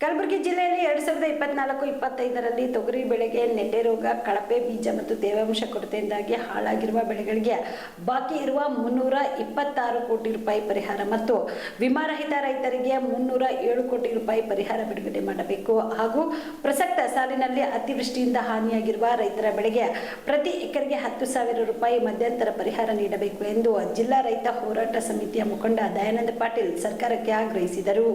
ಕಲಬುರಗಿ ಜಿಲ್ಲೆಯಲ್ಲಿ ಎರಡು ಸಾವಿರದ ಇಪ್ಪತ್ನಾಲ್ಕು, ಇಪ್ಪತ್ತೈದರಲ್ಲಿ ತೊಗರಿ ಬೆಳೆಗೆ ನೆಡ್ಡೆ ರೋಗ, ಕಳಪೆ ಬೀಜ ಮತ್ತು ತೇವಾಂಶ ಕೊರತೆಯಿಂದಾಗಿ ಹಾಳಾಗಿರುವ ಬೆಳೆಗಳಿಗೆ ಬಾಕಿ ಇರುವ ಮುನ್ನೂರ ಇಪ್ಪತ್ತಾರು ಕೋಟಿ ರೂಪಾಯಿ ಪರಿಹಾರ ಮತ್ತು ವಿಮಾರಹಿತ ರೈತರಿಗೆ ಮುನ್ನೂರ ಏಳು ಕೋಟಿ ರೂಪಾಯಿ ಪರಿಹಾರ ಬಿಡುಗಡೆ ಮಾಡಬೇಕು. ಹಾಗೂ ಪ್ರಸಕ್ತ ಸಾಲಿನಲ್ಲಿ ಅತಿವೃಷ್ಟಿಯಿಂದ ಹಾನಿಯಾಗಿರುವ ರೈತರ ಬೆಳೆಗೆ ಪ್ರತಿ ಎಕರೆಗೆ ಹತ್ತು ಸಾವಿರ ರೂಪಾಯಿ ಮಧ್ಯಂತರ ಪರಿಹಾರ ನೀಡಬೇಕು ಎಂದು ಜಿಲ್ಲಾ ರೈತ ಹೋರಾಟ ಸಮಿತಿಯ ಮುಖಂಡ ದಯಾನಂದ ಪಾಟೀಲ್ ಸರ್ಕಾರಕ್ಕೆ ಆಗ್ರಹಿಸಿದರು.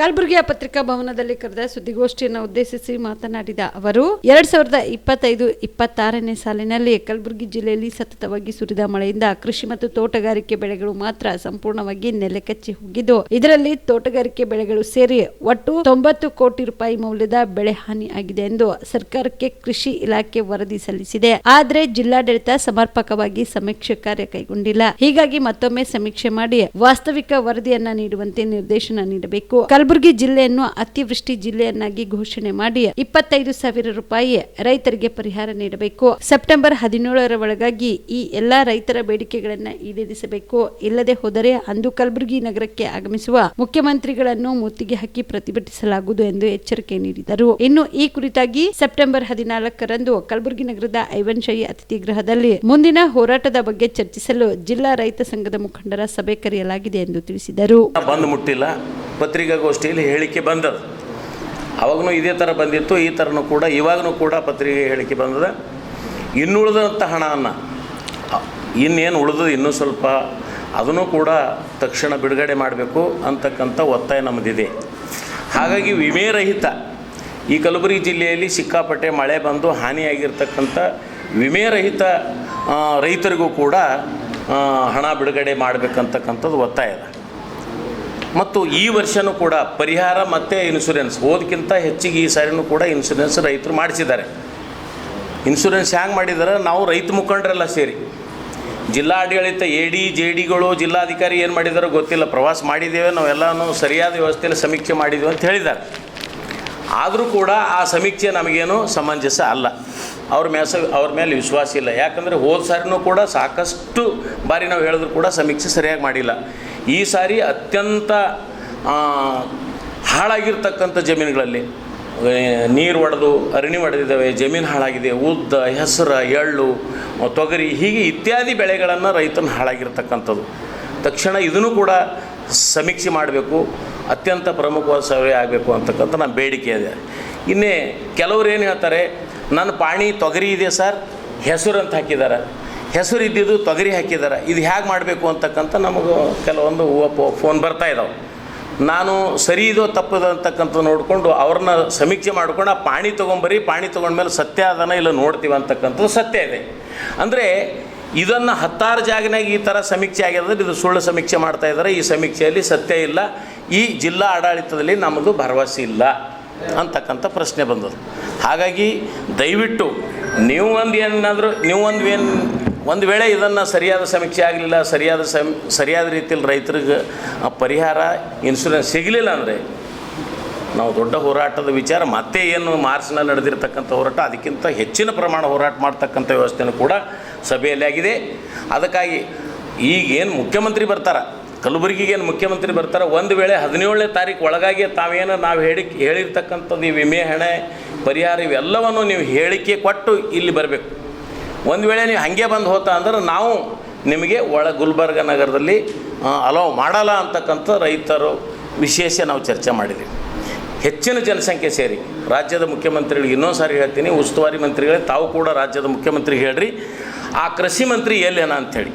ಕಲಬುರಗಿಯ ಪತ್ರಿಕಾ ಭವನದಲ್ಲಿ ಕರೆದ ಸುದ್ದಿಗೋಷ್ಠಿಯನ್ನು ಉದ್ದೇಶಿಸಿ ಮಾತನಾಡಿದ ಅವರು, ಎರಡ್ ಸಾವಿರದ ಇಪ್ಪತ್ತೈದು ಇಪ್ಪತ್ತಾರನೇ ಸಾಲಿನಲ್ಲಿ ಕಲಬುರಗಿ ಜಿಲ್ಲೆಯಲ್ಲಿ ಸತತವಾಗಿ ಸುರಿದ ಮಳೆಯಿಂದ ಕೃಷಿ ಮತ್ತು ತೋಟಗಾರಿಕೆ ಬೆಳೆಗಳು ಮಾತ್ರ ಸಂಪೂರ್ಣವಾಗಿ ನೆಲೆಕಚ್ಚಿ ಹೋಗಿದ್ದು, ಇದರಲ್ಲಿ ತೋಟಗಾರಿಕೆ ಬೆಳೆಗಳು ಸೇರಿ ಒಟ್ಟು ತೊಂಬತ್ತು ಕೋಟಿ ರೂಪಾಯಿ ಮೌಲ್ಯದ ಬೆಳೆ ಹಾನಿ ಆಗಿದೆ ಎಂದು ಸರ್ಕಾರಕ್ಕೆ ಕೃಷಿ ಇಲಾಖೆ ವರದಿ ಸಲ್ಲಿಸಿದೆ. ಆದರೆ ಜಿಲ್ಲಾಡಳಿತ ಸಮರ್ಪಕವಾಗಿ ಸಮೀಕ್ಷೆ ಕಾರ್ಯ ಕೈಗೊಂಡಿಲ್ಲ. ಹೀಗಾಗಿ ಮತ್ತೊಮ್ಮೆ ಸಮೀಕ್ಷೆ ಮಾಡಿ ವಾಸ್ತವಿಕ ವರದಿಯನ್ನ ನೀಡುವಂತೆ ನಿರ್ದೇಶನ ನೀಡಬೇಕು. ಕಲಬುರಗಿ ಜಿಲ್ಲೆಯನ್ನು ಅತಿವೃಷ್ಟಿ ಜಿಲ್ಲೆಯನ್ನಾಗಿ ಘೋಷಣೆ ಮಾಡಿ ಇಪ್ಪತ್ತೈದು ಸಾವಿರ ರೂಪಾಯಿ ರೈತರಿಗೆ ಪರಿಹಾರ ನೀಡಬೇಕು. ಸೆಪ್ಟೆಂಬರ್ ಹದಿನೇಳರ ಒಳಗಾಗಿ ಈ ಎಲ್ಲಾ ರೈತರ ಬೇಡಿಕೆಗಳನ್ನು ಈಡೇರಿಸಬೇಕು. ಇಲ್ಲದೆ ಹೋದರೆ ಅಂದು ಕಲಬುರಗಿ ನಗರಕ್ಕೆ ಆಗಮಿಸುವ ಮುಖ್ಯಮಂತ್ರಿಗಳನ್ನು ಮುತ್ತಿಗೆ ಹಾಕಿ ಪ್ರತಿಭಟಿಸಲಾಗುವುದು ಎಂದು ಎಚ್ಚರಿಕೆ ನೀಡಿದರು. ಇನ್ನು ಈ ಕುರಿತಾಗಿ ಸೆಪ್ಟೆಂಬರ್ ಹದಿನಾಲ್ಕರಂದು ಕಲಬುರಗಿ ನಗರದ ಐವನ್ಶಾಹಿ ಅತಿಥಿ ಗೃಹದಲ್ಲಿ ಮುಂದಿನ ಹೋರಾಟದ ಬಗ್ಗೆ ಚರ್ಚಿಸಲು ಜಿಲ್ಲಾ ರೈತ ಸಂಘದ ಮುಖಂಡರ ಸಭೆ ಕರೆಯಲಾಗಿದೆ ಎಂದು ತಿಳಿಸಿದರು. ಬಂದ್ ಮುಟ್ಟಿಲ್ಲ. ಪತ್ರಿಕಾಗೋಷ್ಠಿಯಲ್ಲಿ ಹೇಳಿಕೆ ಬಂದದ ಅವಾಗೂ ಇದೇ ಥರ ಬಂದಿತ್ತು, ಈ ಥರನೂ ಕೂಡ ಇವಾಗೂ ಕೂಡ ಪತ್ರಿಕೆ ಹೇಳಿಕೆ ಬಂದದ. ಇನ್ನುಳಿದಂಥ ಹಣವನ್ನು, ಇನ್ನೇನು ಉಳಿದು ಇನ್ನೂ ಸ್ವಲ್ಪ, ಅದನ್ನು ಕೂಡ ತಕ್ಷಣ ಬಿಡುಗಡೆ ಮಾಡಬೇಕು ಅಂತಕ್ಕಂಥ ಒತ್ತಾಯ ನಮ್ಮದಿದೆ ಹಾಗಾಗಿ ವಿಮೆ ರಹಿತ, ಈ ಕಲಬುರಗಿ ಜಿಲ್ಲೆಯಲ್ಲಿ ಸಿಕ್ಕಾಪಟ್ಟೆ ಮಳೆ ಬಂದು ಹಾನಿಯಾಗಿರ್ತಕ್ಕಂಥ ವಿಮೆ ರಹಿತ ರೈತರಿಗೂ ಕೂಡ ಹಣ ಬಿಡುಗಡೆ ಮಾಡಬೇಕಂತಕ್ಕಂಥದ್ದು ಒತ್ತಾಯ ಇದೆ ಮತ್ತು ಈ ವರ್ಷನೂ ಕೂಡ ಪರಿಹಾರ ಮತ್ತು ಇನ್ಶೂರೆನ್ಸ್ ಓದಕ್ಕಿಂತ ಹೆಚ್ಚಿಗೆ ಈ ಸಾರಿನೂ ಕೂಡ ಇನ್ಶೂರೆನ್ಸ್ ರೈತರು ಮಾಡಿಸಿದ್ದಾರೆ. ಇನ್ಶೂರೆನ್ಸ್ ಹ್ಯಾಂಗೆ ಮಾಡಿದ್ದಾರೆ ನಾವು ರೈತ ಮುಖಂಡರೆಲ್ಲ ಸೇರಿ. ಜಿಲ್ಲಾಡಳಿತ, ಎ ಡಿ, ಜೆ ಡಿಗಳು ಜಿಲ್ಲಾಧಿಕಾರಿ ಏನು ಮಾಡಿದಾರೋ ಗೊತ್ತಿಲ್ಲ. ಪ್ರವಾಸ ಮಾಡಿದ್ದೇವೆ, ನಾವೆಲ್ಲನೂ ಸರಿಯಾದ ವ್ಯವಸ್ಥೆಯಲ್ಲಿ ಸಮೀಕ್ಷೆ ಮಾಡಿದ್ದೇವೆ ಅಂತ ಹೇಳಿದ್ದಾರೆ. ಆದರೂ ಕೂಡ ಆ ಸಮೀಕ್ಷೆ ನಮಗೇನು ಸಮಂಜಸ ಅಲ್ಲ. ಅವ್ರ ಮೇಸ ಅವ್ರ ಮೇಲೆ ವಿಶ್ವಾಸ ಇಲ್ಲ. ಯಾಕಂದರೆ ಹೋದ ಸಾರಿನೂ ಕೂಡ ಸಾಕಷ್ಟು ಬಾರಿ ನಾವು ಹೇಳಿದ್ರು ಕೂಡ ಸಮೀಕ್ಷೆ ಸರಿಯಾಗಿ ಮಾಡಿಲ್ಲ. ಈ ಸಾರಿ ಅತ್ಯಂತ ಹಾಳಾಗಿರ್ತಕ್ಕಂಥ ಜಮೀನುಗಳಲ್ಲಿ ನೀರು ಒಡೆದು ಅರಣಿ ಒಡೆದಿದ್ದಾವೆ, ಜಮೀನು ಹಾಳಾಗಿದೆ, ಉದ್ದ, ಹೆಸರು, ಎಳ್ಳು, ತೊಗರಿ, ಹೀಗೆ ಇತ್ಯಾದಿ ಬೆಳೆಗಳನ್ನು ರೈತನ ಹಾಳಾಗಿರ್ತಕ್ಕಂಥದ್ದು. ತಕ್ಷಣ ಇದನ್ನು ಕೂಡ ಸಮೀಕ್ಷೆ ಮಾಡಬೇಕು, ಅತ್ಯಂತ ಪ್ರಮುಖವಾದ ಸರ್ವೆ ಆಗಬೇಕು ಅಂತಕ್ಕಂಥ ನಮ್ಮ ಬೇಡಿಕೆ ಇದೆ. ಇನ್ನೇ ಕೆಲವರು ಏನು ಹೇಳ್ತಾರೆ, ನನ್ನ ಪಾಣಿ ತೊಗರಿ ಇದೆ ಸರ್, ಹೆಸರು ಅಂತ ಹಾಕಿದ್ದಾರೆ. ಹೆಸರು ಇದ್ದಿದ್ದು ತೊಗರಿ ಹಾಕಿದ್ದಾರೆ. ಇದು ಹೇಗೆ ಮಾಡಬೇಕು ಅಂತಕ್ಕಂಥ ನಮಗೆ ಕೆಲವೊಂದು ಫೋನ್ ಬರ್ತಾ ಇದ್ದಾವೆ ನಾನು ಸರಿ ಇದೋ ತಪ್ಪದ ಅಂತಕ್ಕಂಥ ನೋಡಿಕೊಂಡು ಅವ್ರನ್ನ ಸಮೀಕ್ಷೆ ಮಾಡ್ಕೊಂಡು, ಆ ಪಾಣಿ ತೊಗೊಂಬರಿ, ಪಾಣಿ ತೊಗೊಂಡ್ಮೇಲೆ ಸತ್ಯ ಅದನ್ನ ಇಲ್ಲ ನೋಡ್ತೀವಿ ಅಂತಕ್ಕಂಥದ್ದು ಸತ್ಯ ಇದೆ. ಅಂದರೆ ಇದನ್ನು ಹತ್ತಾರು ಜಾಗನಾಗ ಈ ಥರ ಸಮೀಕ್ಷೆ ಆಗ್ಯದ ಇದು ಸುಳ್ಳು ಸಮೀಕ್ಷೆ ಮಾಡ್ತಾ ಇದ್ದಾರೆ ಈ ಸಮೀಕ್ಷೆಯಲ್ಲಿ ಸತ್ಯ ಇಲ್ಲ. ಈ ಜಿಲ್ಲಾ ಆಡಳಿತದಲ್ಲಿ ನಮ್ಮದು ಭರವಸೆ ಇಲ್ಲ ಅಂತಕ್ಕಂಥ ಪ್ರಶ್ನೆ ಬಂದದ್ದು. ಹಾಗಾಗಿ ದಯವಿಟ್ಟು ನೀವು ಒಂದು ಏನಾದರೂ, ನೀವು ಒಂದು ಏನು ಒಂದು ವೇಳೆ ಇದನ್ನು ಸರಿಯಾದ ಸಮೀಕ್ಷೆ ಆಗಲಿಲ್ಲ, ಸರಿಯಾದ ಸಮ್, ಸರಿಯಾದ ರೀತಿಯಲ್ಲಿ ರೈತರಿಗೆ ಆ ಪರಿಹಾರ ಇನ್ಶೂರೆನ್ಸ್ ಸಿಗಲಿಲ್ಲ ಅಂದರೆ ನಾವು ದೊಡ್ಡ ಹೋರಾಟದ ವಿಚಾರ, ಮತ್ತೆ ಏನು ಮಾರ್ಚ್ನಲ್ಲಿ ನಡೆದಿರ್ತಕ್ಕಂಥ ಹೋರಾಟ, ಅದಕ್ಕಿಂತ ಹೆಚ್ಚಿನ ಪ್ರಮಾಣ ಹೋರಾಟ ಮಾಡ್ತಕ್ಕಂಥ ವ್ಯವಸ್ಥೆನೂ ಕೂಡ ಸಭೆಯಲ್ಲಿ ಆಗಿದೆ. ಅದಕ್ಕಾಗಿ ಈಗೇನು ಮುಖ್ಯಮಂತ್ರಿ ಬರ್ತಾರೆ ಕಲಬುರಗಿಗೆ ಏನು ಮುಖ್ಯಮಂತ್ರಿ ಬರ್ತಾರೆ, ಒಂದು ವೇಳೆ ಹದಿನೇಳನೇ ತಾರೀಕು ಒಳಗಾಗಿ ತಾವೇನು ನಾವು ಹೇಳಿ, ಹೇಳಿರ್ತಕ್ಕಂಥದ್ದು ಈ ವಿಮೆ, ಹಣೆ, ಪರಿಹಾರ ಇವೆಲ್ಲವನ್ನು ನೀವು ಹೇಳಿಕೆ ಕೊಟ್ಟು ಇಲ್ಲಿ ಬರಬೇಕು. ಒಂದು ವೇಳೆ ನೀವು ಹಾಗೆ ಬಂದು ಹೋತ ಅಂದ್ರೆ ನಾವು ನಿಮಗೆ ಒಳ ಗುಲ್ಬರ್ಗ ನಗರದಲ್ಲಿ ಅಲೋವ್ ಮಾಡಲ್ಲ ಅಂತಕ್ಕಂಥ ರೈತರು ವಿಶೇಷ ನಾವು ಚರ್ಚೆ ಮಾಡಿದ್ವಿ. ಹೆಚ್ಚಿನ ಜನಸಂಖ್ಯೆ ಸೇರಿ, ರಾಜ್ಯದ ಮುಖ್ಯಮಂತ್ರಿಗಳಿಗೆ ಇನ್ನೊಂದು ಸಾರಿ ಹೇಳ್ತೀನಿ, ಉಸ್ತುವಾರಿ ಮಂತ್ರಿಗಳೇ ತಾವು ಕೂಡ ರಾಜ್ಯದ ಮುಖ್ಯಮಂತ್ರಿಗೆ ಹೇಳ್ರಿ, ಆ ಕೃಷಿ ಮಂತ್ರಿ ಎಲ್ಲೇನ ಅಂಥೇಳಿ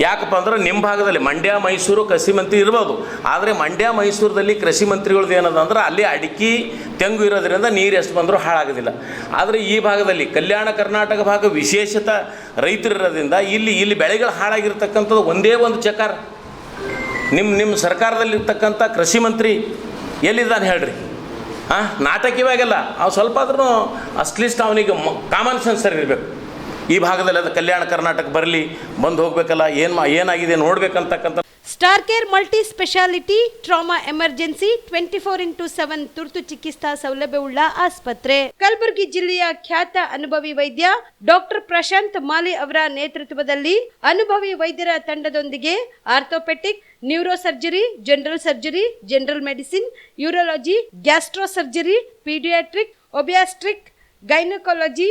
ಯಾಕಪ್ಪ ಅಂದ್ರೆ ನಿಮ್ಮ ಭಾಗದಲ್ಲಿ ಮಂಡ್ಯ, ಮೈಸೂರು, ಕೃಷಿ ಮಂತ್ರಿ ಇರ್ಬೋದು. ಆದರೆ ಮಂಡ್ಯ, ಮೈಸೂರದಲ್ಲಿ ಕೃಷಿ ಮಂತ್ರಿಗಳದ್ದು ಏನದ ಅಂದ್ರೆ ಅಲ್ಲಿ ಅಡಿಕೆ, ತೆಂಗು ಇರೋದ್ರಿಂದ ನೀರು ಎಷ್ಟು ಬಂದರೂ ಹಾಳಾಗೋದಿಲ್ಲ. ಆದರೆ ಈ ಭಾಗದಲ್ಲಿ ಕಲ್ಯಾಣ ಕರ್ನಾಟಕ ಭಾಗ ವಿಶೇಷತ ರೈತರಿರೋದ್ರಿಂದ ಇಲ್ಲಿ ಇಲ್ಲಿ ಬೆಳೆಗಳು ಹಾಳಾಗಿರ್ತಕ್ಕಂಥದ್ದು ಒಂದೇ ಒಂದು ಚಕಾರ. ನಿಮ್ಮ ನಿಮ್ಮ ಸರ್ಕಾರದಲ್ಲಿರ್ತಕ್ಕಂಥ ಕೃಷಿ ಮಂತ್ರಿ ಎಲ್ಲಿದ್ದಾನೆ ಹೇಳ್ರಿ? ಹಾಂ ನಾಟಕ ಅವ್ನು ಅವು ಸ್ವಲ್ಪ ಆದ್ರೂ ಅಟ್ಲೀಸ್ಟ್ ಅವನಿಗೆ ಕಾಮನ್ ಸೆನ್ಸ್ ಸರಿ ಇರಬೇಕು. ಈ ಭಾಗದಲ್ಲಿ ಅದು ಕಲ್ಯಾಣ ಕರ್ನಾಟಕ ಬರಲಿ, ಬಂದು ಹೋಗಬೇಕಲ್ಲ, ಏನು ಏನಾಗಿದೆ ನೋಡ್ಬೇಕಂತಕ್ಕಂಥ star care multi speciality trauma emergency twenty four into seven ತುರ್ತು ಚಿಕಿತ್ಸಾ ಸೌಲಭ್ಯವುಳ್ಳ ಆಸ್ಪತ್ರೆ. ಕಲಬುರಗಿ ಜಿಲ್ಲೆಯ ಖ್ಯಾತ ಅನುಭವಿ ವೈದ್ಯ ಡಾಕ್ಟರ್ ಪ್ರಶಾಂತ್ ಮಾಲಿ ಅವರ ನೇತೃತ್ವದಲ್ಲಿ ಅನುಭವಿ ವೈದ್ಯರ ತಂಡದೊಂದಿಗೆ orthopaedic neuro surgery general surgery, general medicine, urology gastro surgery paediatric, obstetric, gynaecology